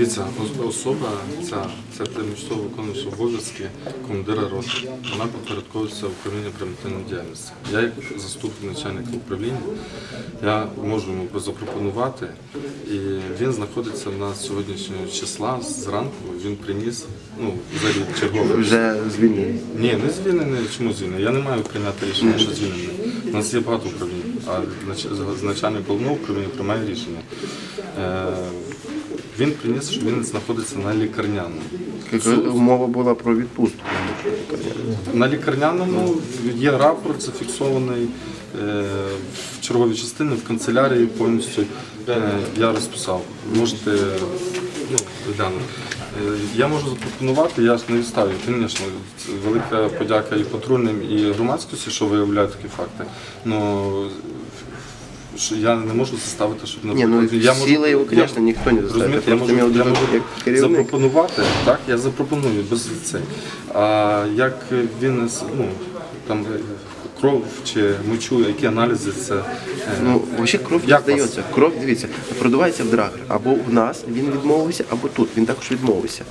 Дивіться, особа ця це тимчасово виконуюча обов'язки командира роти. Вона підпорядковується управління примітивної діяльності. Я як заступник начальника управління, я можу йому запропонувати, і він знаходиться на сьогоднішнього числа зранку. Він приніс ну взагалі черговий. Вже звільнений. Ні, не звільнений. Чому звільнений? Я не маю прийняти рішення, що звільнений. У нас є багато управлінь, а нач- начальник головного управління приймає рішення. Він приніс, що він знаходиться на лікарняному. Яка Мова була про відпустку. На лікарняному є рапорт зафіксований е, в черговій частині, в канцелярії повністю е, я розписав. Можете ну, глянути. Е, Я можу запропонувати, я ж не відставлю. Звісно, велика подяка і патрульним, і громадськості, що виявляють такі факти. Ну, що я не можу заставити, щоб Ні, ну я можу- сіли його, я- звісно, ніхто не заставить. Розумієте, я можу, я можу як керівник. запропонувати, так, я запропоную без цей. А як він ну, там е, кров чи мочу, які аналізи це. е, Ну, взагалі кров не Як вас? здається. Кров, дивіться, продувається в драгер. Або в нас він відмовився, або тут. Він також відмовився.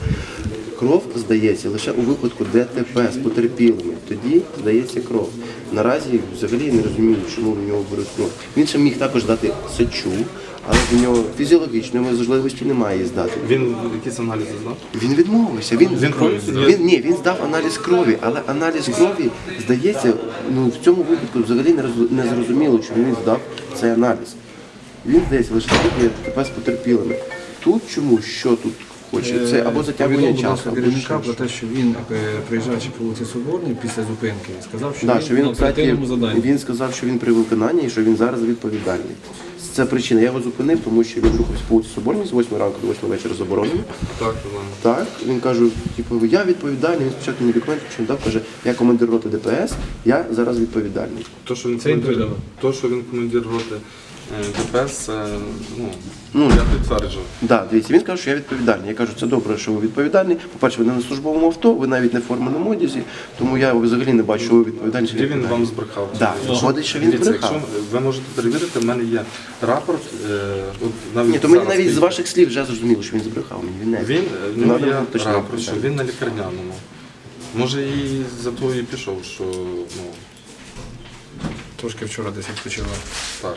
Кров здається лише у випадку ДТП з потерпілими. Тоді здається кров. Наразі взагалі я не розумію, чому в нього беруть кров. Він ще міг також дати сечу, але в нього фізіологічної можливості немає здати. Він якісь аналізи знав? Він відмовився. Він, Він здав? він, ні, він здав аналіз крові, але аналіз крові, здається, ну в цьому випадку взагалі не, роз- не зрозуміло, чому він здав цей аналіз. Він здається лише тепер з потерпілими. Тут чому що тут хоче? Це або затягування часу, або керівника що. про те, що він, е, приїжджаючи по вулиці Соборній після зупинки, сказав, що Да, він що він, на кстати, оперативному заданні. він сказав, що він при виконанні і що він зараз відповідальний. Це причина. Я його зупинив, тому що він рухався по вулиці Соборній з 8 ранку до 8 вечора заборонено. Так. Так, він каже, типу, я відповідальний, він спочатку мені документ що дав, каже, я командир роти ДПС, я зараз відповідальний. То, що він Це командир, то, що він командир роти е, ДПС, ну, Ну, я підтверджую. Да, дивіться, він каже, що я відповідальний. Я кажу, це добре, що ви відповідальний. По-перше, ви не на службовому авто, ви навіть не в форменому одязі, тому я взагалі не бачу, що ви відповідальні. чи він вам збрехав. Да, виходить, що він Дивіться, збрехав. якщо ви можете перевірити, в мене є рапорт. Е, от навіть Ні, то мені зараз навіть з стоїть. ваших слів вже зрозуміло, що він збрехав мені. Він не Він, е, в Не нього надо є уточняти рапорт, що він на лікарняному. Може і за того і пішов, що ну, Трошки вчора десь відпочивав. так.